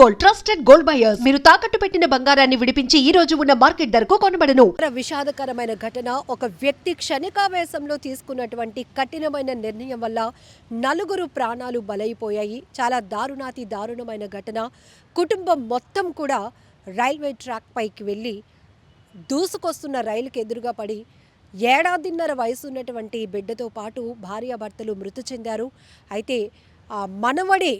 Gold trusted gold buyers మీరు తాకట్టు పెట్టిన బంగారాన్ని విడిపించి ఈ రోజు ఉన్న మార్కెట్ ధరకు కొనబడను. విషాదకరమైన ఘటన ఒక వ్యక్తి క్షణికావేశంలో తీసుకున్నటువంటి కఠినమైన నిర్ణయం వల్ల నలుగురు ప్రాణాలు బలైపోయాయి. చాలా దారుణాతి దారుణమైన ఘటన. కుటుంబం మొత్తం కూడా రైల్వే ట్రాక్ పైకి వెళ్ళి దూసుకొస్తున్న రైలుకి ఎదురుగా పడి ఏడాదిన్నర వయసు ఉన్నటువంటి బిడ్డతో పాటు భార్యాభర్తలు మృతి చెందారు. అయితే ఆ మనవడి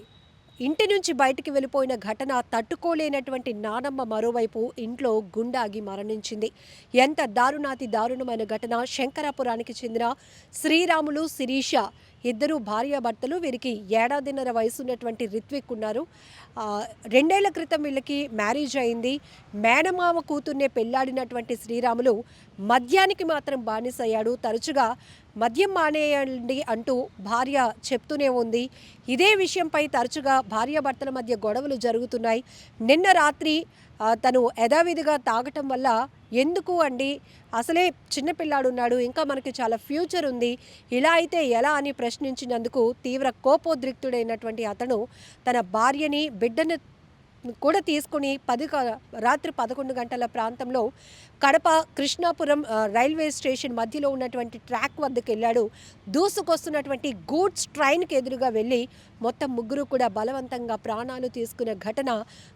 ఇంటి నుంచి బయటికి వెళ్ళిపోయిన ఘటన తట్టుకోలేనటువంటి నానమ్మ మరోవైపు ఇంట్లో గుండాగి మరణించింది. ఎంత దారుణాతి దారుణమైన ఘటన శంకరాపురానికి చెందిన శ్రీరాములు శిరీష. ఇద్దరు భార్యాభర్తలు వీరికి ఏడాదిన్నర వయసు ఉన్నటువంటి రిత్విక్ ఉన్నారు. రెండేళ్ళ క్రితం వీళ్ళకి మ్యారేజ్ అయింది. మేనమామ కూతుర్నే పెళ్ళాడినటువంటి శ్రీరాములు మద్యానికి మాత్రం బానిసయ్యాడు. తరచుగా మద్యం మానేయండి అంటూ భార్య చెప్తూనే ఉంది. ఇదే విషయంపై తరచుగా భార్యాభర్తల మధ్య గొడవలు జరుగుతున్నాయి. నిన్న రాత్రి తను యథావిధిగా తాగటం వల్ల ఎందుకు అండి? అసలే చిన్నపిల్లాడు ఉన్నాడు ఇంకా మనకి చాలా ఫ్యూచర్ ఉంది. ఇలా అయితే ఎలా అని ప్రశ్నించినందుకు తీవ్ర కోపోద్రిక్తుడైనటువంటి అతను తన భార్యని బిడ్డను కూడా తీసుకుని పది రాత్రి పదకొండు గంటల ప్రాంతంలో కడప కృష్ణాపురం రైల్వే స్టేషన్ మధ్యలో ఉన్నటువంటి ట్రాక్ వద్దకు వెళ్ళాడు దూసుకొస్తున్నటువంటి గూడ్స్ ట్రైన్కి ఎదురుగా వెళ్ళి మొత్తం ముగ్గురు కూడా బలవంతంగా ప్రాణాలు తీసుకునే ఘటన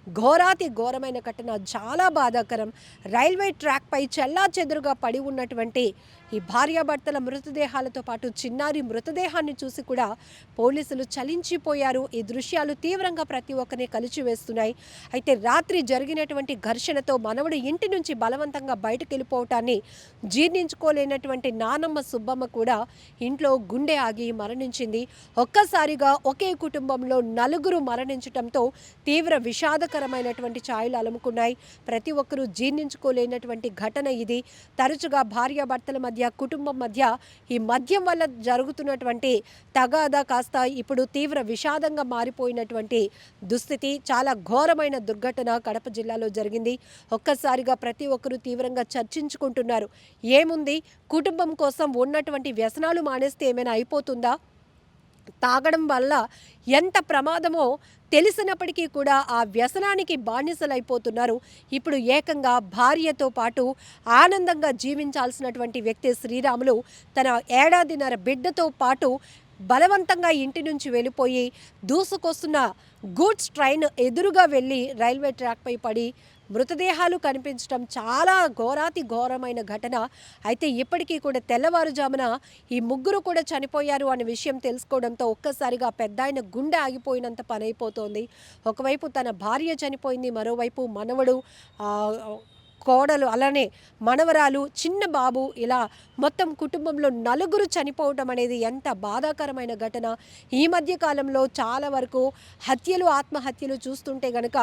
ఘోరాతి ఘోరమైన ఘటన చాలా బాధాకరం. రైల్వే ట్రాక్పై చెల్లా చెదురుగా పడి ఉన్నటువంటి ఈ భార్యాభర్తల మృతదేహాలతో పాటు చిన్నారి మృతదేహాన్ని చూసి కూడా పోలీసులు చలించిపోయారు. ఈ దృశ్యాలు తీవ్రంగా ప్రతి ఒక్కరిని కలిచివేస్తున్నాయి. అయితే రాత్రి జరిగినటువంటి ఘర్షణతో మనవడు ఇంటి నుంచి బలవంతంగా బయటకు వెళ్ళిపోవటాన్ని జీర్ణించుకోలేనటువంటి నానమ్మ సుబ్బమ్మ కూడా ఇంట్లో గుండె ఆగి మరణించింది. ఒక్కసారిగా ఒకే కుటుంబంలో నలుగురు మరణించటంతో తీవ్ర విషాదకరమైనటువంటి ఛాయలు అలుముకున్నాయి. ప్రతి ఒక్కరూ జీర్ణించుకోలేనటువంటి ఘటన ఇది. తరచుగా భార్యాభర్తల మధ్య కుటుంబం మధ్య ఈ మద్యం వల్ల జరుగుతున్నటువంటి తగాదా కాస్త ఇప్పుడు తీవ్ర విషాదంగా మారిపోయినటువంటి దుస్థితి చాలా ఘోరమైన దుర్ఘటన కడప జిల్లాలో జరిగింది. ఒక్కసారిగా ప్రతి ఒక్కరూ తీవ్రంగా చర్చించుకుంటున్నారు. ఏముంది? కుటుంబం కోసం ఉన్నటువంటి వ్యసనాలు మానేస్తే ఏమైనా అయిపోతుందా? తాగడం వల్ల ఎంత ప్రమాదమో తెలిసినప్పటికీ కూడా ఆ వ్యసనానికి బానిసలైపోతున్నారు. ఇప్పుడు ఏకంగా భార్యతో పాటు ఆనందంగా జీవించాల్సినటువంటి వ్యక్తి శ్రీరాములు తన ఏడాదిన్నర బిడ్డతో పాటు బలవంతంగా ఇంటి నుంచి వెళ్ళిపోయి దూసుకొస్తున్న గూడ్స్ ట్రైన్ ఎదురుగా వెళ్ళి రైల్వే ట్రాక్పై పడి మృతదేహాలు కనిపించడం చాలా ఘోరాతి ఘోరమైన ఘటన. అయితే ఇప్పటికీ కూడా తెల్లవారుజామున ఈ ముగ్గురు కూడా చనిపోయారు అనే విషయం తెలుసుకోవడంతో ఒక్కసారిగా పెద్ద ఆయన గుండె ఆగిపోయినంత పని ఒకవైపు తన భార్య చనిపోయింది మరోవైపు మనవడు కోడలు అలానే మనవరాలు చిన్న బాబు ఇలా మొత్తం కుటుంబంలో నలుగురు చనిపోవటం అనేది ఎంత బాధాకరమైన ఘటన. ఈ మధ్య కాలంలో చాలా వరకు హత్యలు ఆత్మహత్యలు చూస్తుంటే గనక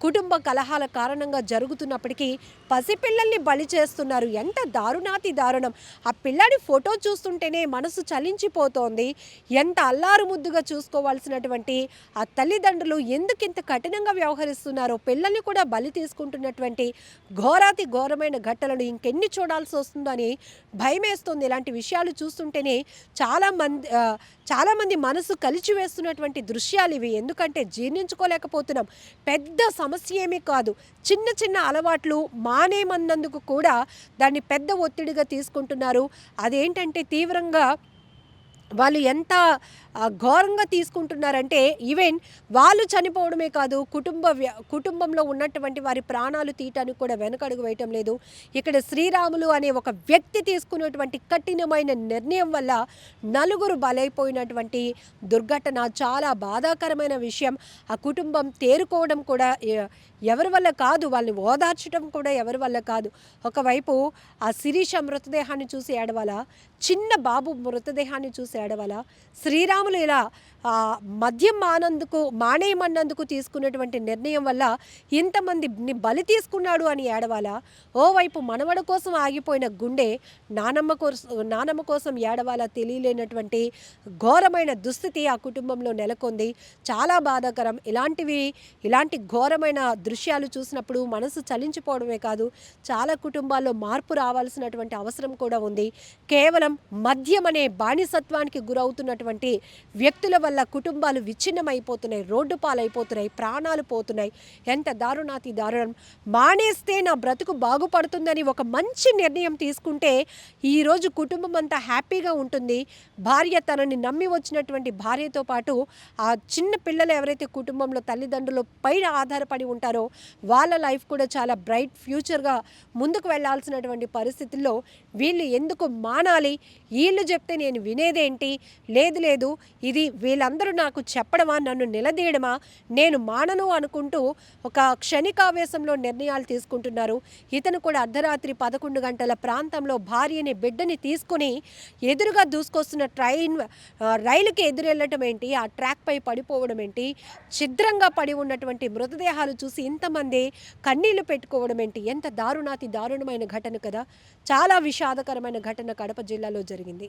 కుటుంబ కలహాల కారణంగా జరుగుతున్నప్పటికీ పసిపిల్లల్ని బలి చేస్తున్నారు. ఎంత దారుణాతి దారుణం. ఆ పిల్లాడి ఫోటో చూస్తుంటేనే మనసు చలించిపోతోంది. ఎంత అల్లారు ముద్దుగా చూసుకోవాల్సినటువంటి ఆ తల్లిదండ్రులు ఎందుకు ఇంత కఠినంగా వ్యవహరిస్తున్నారో పిల్లల్ని కూడా బలి తీసుకుంటున్నటువంటి ఘోరాతి ఘోరమైన ఘటనలు ఇంకెన్ని చూడాల్సి వస్తుందో అని భయమేస్తుంది. ఇలాంటి విషయాలు చూస్తుంటేనే చాలామంది చాలామంది మనసు కలిచివేస్తున్నటువంటి దృశ్యాలు ఇవి. ఎందుకంటే జీర్ణించుకోలేకపోతున్నాం. పెద్ద సమస్య ఏమీ కాదు. చిన్న చిన్న అలవాట్లు మానేమన్నందుకు కూడా దాన్ని పెద్ద ఒత్తిడిగా తీసుకుంటున్నారు. అదేంటంటే తీవ్రంగా వాళ్ళు ఎంత ఘోరంగా తీసుకుంటున్నారంటే ఈవెన్ వాళ్ళు చనిపోవడమే కాదు కుటుంబ వ్య- కుటుంబంలో ఉన్నటువంటి వారి ప్రాణాలు తీయటానికి కూడా వెనకడుగు వేయటం లేదు. ఇక్కడ శ్రీరాములు అనే ఒక వ్యక్తి తీసుకున్నటువంటి కఠినమైన నిర్ణయం వల్ల నలుగురు బలైపోయినటువంటి దుర్ఘటన చాలా బాధాకరమైన విషయం. ఆ కుటుంబం తేరుకోవడం కూడా ఎవరి వల్ల కాదు వాళ్ళని ఓదార్చడం కూడా ఎవరి వల్ల కాదు. ఒకవైపు ఆ శిరీష మృతదేహాన్ని చూసి ఏడవాల? చిన్న బాబు మృతదేహాన్ని చూసి ఏడవాలా. శ్రీరాములు ఇలా మద్యం మానందుకు మానేయమన్నందుకు తీసుకున్నటువంటి నిర్ణయం వల్ల ఇంతమంది బలి తీసుకున్నాడు అని ఏడవాల. ఓవైపు మనవడ కోసం ఆగిపోయిన గుండె నానమ్మ కోసం నానమ్మ కోసం ఏడవాల తెలియలేనటువంటి ఘోరమైన దుస్థితి ఆ కుటుంబంలో నెలకొంది. చాలా బాధాకరం. ఇలాంటివి ఇలాంటి ఘోరమైన దృశ్యాలు చూసినప్పుడు మనసు చలించిపోవడమే కాదు చాలా కుటుంబాల్లో మార్పు రావాల్సినటువంటి అవసరం కూడా ఉంది. కేవలం మద్యం అనే బానిసత్వాన్ని దారుణానికి గురవుతున్నటువంటి వ్యక్తుల వల్ల కుటుంబాలు విచ్ఛిన్నమైపోతున్నాయి రోడ్డు పాలైపోతున్నాయి ప్రాణాలు పోతున్నాయి. ఎంత దారుణాతి దారుణం మానేస్తే నా బ్రతుకు బాగుపడుతుందని ఒక మంచి నిర్ణయం తీసుకుంటే ఈరోజు కుటుంబం అంతా హ్యాపీగా ఉంటుంది. భార్య తనని నమ్మి వచ్చినటువంటి భార్యతో పాటు ఆ చిన్న పిల్లలు ఎవరైతే కుటుంబంలో తల్లిదండ్రులు పైన ఆధారపడి ఉంటారో వాళ్ళ లైఫ్ కూడా చాలా బ్రైట్ ఫ్యూచర్గా ముందుకు వెళ్ళాల్సినటువంటి పరిస్థితుల్లో వీళ్ళు ఎందుకు మానాలి? వీళ్ళు చెప్తే నేను వినేదేంటి? లేదు లేదు. ఇది వీళ్ళందరూ నాకు చెప్పడమా? నన్ను నిలదీయడమా? నేను మానను అనుకుంటూ ఒక క్షణికావేశంలో నిర్ణయాలు తీసుకుంటున్నారు. ఇతను కూడా అర్ధరాత్రి పదకొండు గంటల ప్రాంతంలో భార్యని బిడ్డని తీసుకుని ఎదురుగా దూసుకొస్తున్న ట్రైన్ రైలుకి ఎదురెళ్ళటం ఏంటి? ఆ ట్రాక్పై పడిపోవడం ఏంటి? ఛిద్రంగా పడి ఉన్నటువంటి మృతదేహాలు చూసి ఇంతమంది కన్నీళ్ళు పెట్టుకోవడం ఏంటి? ఎంత దారుణాతి దారుణమైన ఘటన కదా! చాలా విషాదకరమైన ఘటన కడప జిల్లాలో జరిగింది.